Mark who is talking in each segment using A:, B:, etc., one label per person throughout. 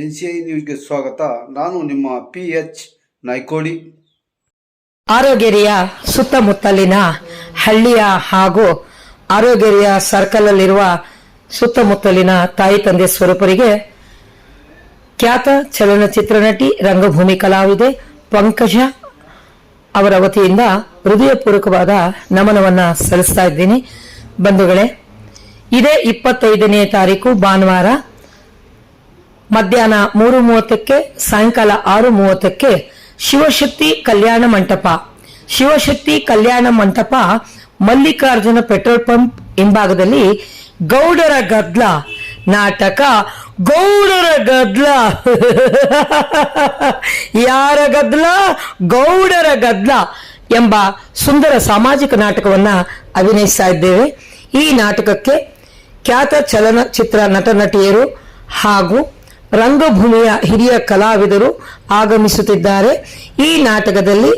A: N C I ನ್ಯೂಸ್ಗೆ ಸ್ವಾಗತ. ನಾನು ನಿಮ್ಮ ಪಿ ಎಚ್ ನಾಯ್ಕೋಡಿ
B: ಆರೋಗ್ಯರಿಯ ಸುತ್ತಮುತ್ತಲಿನ ಹಳ್ಳಿಯ ಹಾಗೂ ಆರೋಗ್ಯರಿಯ ಸರ್ಕಲ್ ಅಲ್ಲಿರುವ ಸುತ್ತಮುತ್ತಲಿನ ತಾಯಿ ತಂದೆ ಸ್ವರೂಪರಿಗೆ ಖ್ಯಾತ ಚಲನಚಿತ್ರ ನಟಿ, ರಂಗಭೂಮಿ ಕಲಾವಿದೆ ಪಂಕಜ ಅವರ ವತಿಯಿಂದ ಹೃದಯಪೂರ್ವಕವಾದ ನಮನವನ್ನ ಸಲ್ಲಿಸ್ತಾ ಇದ್ದೀನಿ. ಬಂಧುಗಳೇ, ಇದೇ ಇಪ್ಪತ್ತೈದನೇ ತಾರೀಕು ಭಾನುವಾರ ಮಧ್ಯಾಹ್ನ ಮೂರು ಮೂವತ್ತಕ್ಕೆ, ಸಾಯಂಕಾಲ ಆರು ಮೂವತ್ತಕ್ಕೆ ಶಿವಶಕ್ತಿ ಕಲ್ಯಾಣ ಮಂಟಪ. ಶಿವಶಕ್ತಿ ಕಲ್ಯಾಣ ಮಂಟಪ ಮಲ್ಲಿಕಾರ್ಜುನ ಪೆಟ್ರೋಲ್ ಪಂಪ್ ಹಿಂಭಾಗದಲ್ಲಿ ಗೌಡರ ಗದ್ಲ. ನಾಟಕ ಗೌಡರ ಗದ್ಲ. ಯಾರ ಗದ್ಲ? ಗೌಡರ ಗದ್ಲ ಎಂಬ ಸುಂದರ ಸಾಮಾಜಿಕ ನಾಟಕವನ್ನ ಅಭಿನಯಿಸ್ತಾ ಇದ್ದೇವೆ. ಈ ನಾಟಕಕ್ಕೆ ಖ್ಯಾತ ಚಲನಚಿತ್ರ ನಟ ನಟಿಯರು ಹಾಗೂ ರಂಗಭೂಮಿಯ ಹಿರಿಯ ಕಲಾವಿದರು ಆಗಮಿಸುತ್ತಿದ್ದಾರೆ. ಈ ನಾಟಕದಲ್ಲಿ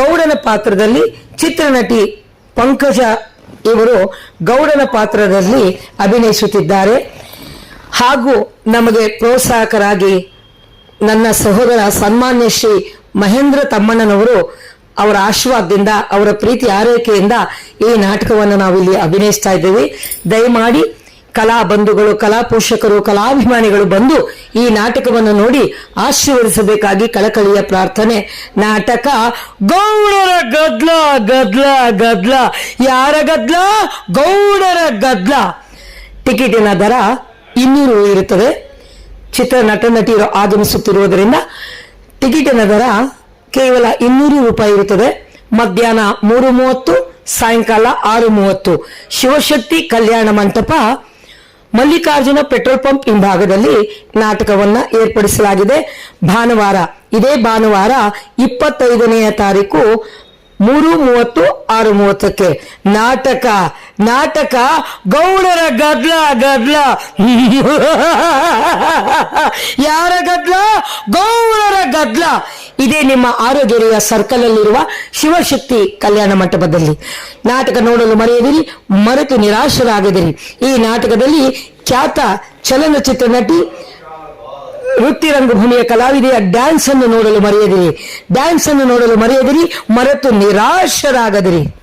B: ಗೌಡನ ಪಾತ್ರದಲ್ಲಿ ಚಿತ್ರನಟಿ ಪಂಕಜ ಇವರು ಗೌಡನ ಪಾತ್ರದಲ್ಲಿ ಅಭಿನಯಿಸುತ್ತಿದ್ದಾರೆ. ಹಾಗೂ ನಮಗೆ ಪ್ರೋತ್ಸಾಹಕರಾಗಿ ನನ್ನ ಸಹೋದರ ಸನ್ಮಾನ್ಯ ಶ್ರೀ ಮಹೇಂದ್ರ ತಮ್ಮಣ್ಣನವರು ಅವರ ಆಶೀರ್ವಾದದಿಂದ, ಅವರ ಪ್ರೀತಿ ಆರೈಕೆಯಿಂದ ಈ ನಾಟಕವನ್ನು ನಾವು ಇಲ್ಲಿ ಅಭಿನಯಿಸ್ತಾ ಇದ್ದೇವೆ. ದಯಮಾಡಿ ಕಲಾ ಬಂಧುಗಳು ಕಲಾ ಪೋಷಕರು ಕಲಾಭಿಮಾನಿಗಳು ಬಂದು ಈ ನಾಟಕವನ್ನು ನೋಡಿ ಆಶೀರ್ವದಿಸಬೇಕಾಗಿ ಕಳಕಳಿಯ ಪ್ರಾರ್ಥನೆ. ನಾಟಕ, ಗೌಡರ ಗದ್ಲ ಗದ್ಲ ಗದ್ಲ. ಯಾರ ಗದ್ಲ? ಗೌಡರ ಗದ್ಲ. ಟಿಕೆಟಿನ ದರ ಇನ್ನೂರು ಇರುತ್ತದೆ. ಚಿತ್ರ ನಟ ನಟಿಯರು ಆಗಮಿಸುತ್ತಿರುವುದರಿಂದ ಟಿಕೆಟಿನ ದರ ಕೇವಲ ಇನ್ನೂರು ರೂಪಾಯಿ ಇರುತ್ತದೆ. ಮಧ್ಯಾಹ್ನ ಮೂರು ಮೂವತ್ತು, ಸಾಯಂಕಾಲ ಆರು ಮೂವತ್ತು. ಶಿವಶಕ್ತಿ ಕಲ್ಯಾಣ ಮಂಟಪ ಮಲ್ಲಿಕಾರ್ಜುನ ಪೆಟ್ರೋಲ್ ಪಂಪ್ ಹಿಂಭಾಗದಲ್ಲಿ ನಾಟಕವನ್ನ ಏರ್ಪಡಿಸಲಾಗಿದೆ. ಭಾನುವಾರ, ಇದೇ ಭಾನುವಾರ ಇಪ್ಪತ್ತೈದನೆಯ ತಾರೀಕು ಮೂರು ಮೂವತ್ತು ಆರು ಮೂವತ್ತಕ್ಕೆ ನಾಟಕ ನಾಟಕ, ಗೌಡರ ಗದ್ಲ ಗದ್ಲ. ಯಾರ ಗದ್ಲ? ಗೌಡರ ಗದ್ಲ. ಇದೇ ನಿಮ್ಮ ಆರೋಗ್ಯರೆಯ ಸರ್ಕಲ್ ಅಲ್ಲಿರುವ ಶಿವಶಕ್ತಿ ಕಲ್ಯಾಣ ಮಂಟಪದಲ್ಲಿ. ನಾಟಕ ನೋಡಲು ಮರೆಯದಿರಿ, ಮರೆತು ನಿರಾಶರಾಗದಿರಿ. ಈ ನಾಟಕದಲ್ಲಿ ಖ್ಯಾತ ಚಲನಚಿತ್ರ ನಟಿ ವೃತ್ತಿ ರಂಗಭೂಮಿಯ ಕಲಾವಿದೆಯ ಡ್ಯಾನ್ಸ್ ಅನ್ನು ನೋಡಲು ಮರೆಯದಿರಿ. ಡ್ಯಾನ್ಸ್ ಅನ್ನು ನೋಡಲು ಮರೆಯದಿರಿ, ಮರೆತು ನಿರಾಶರಾಗದಿರಿ.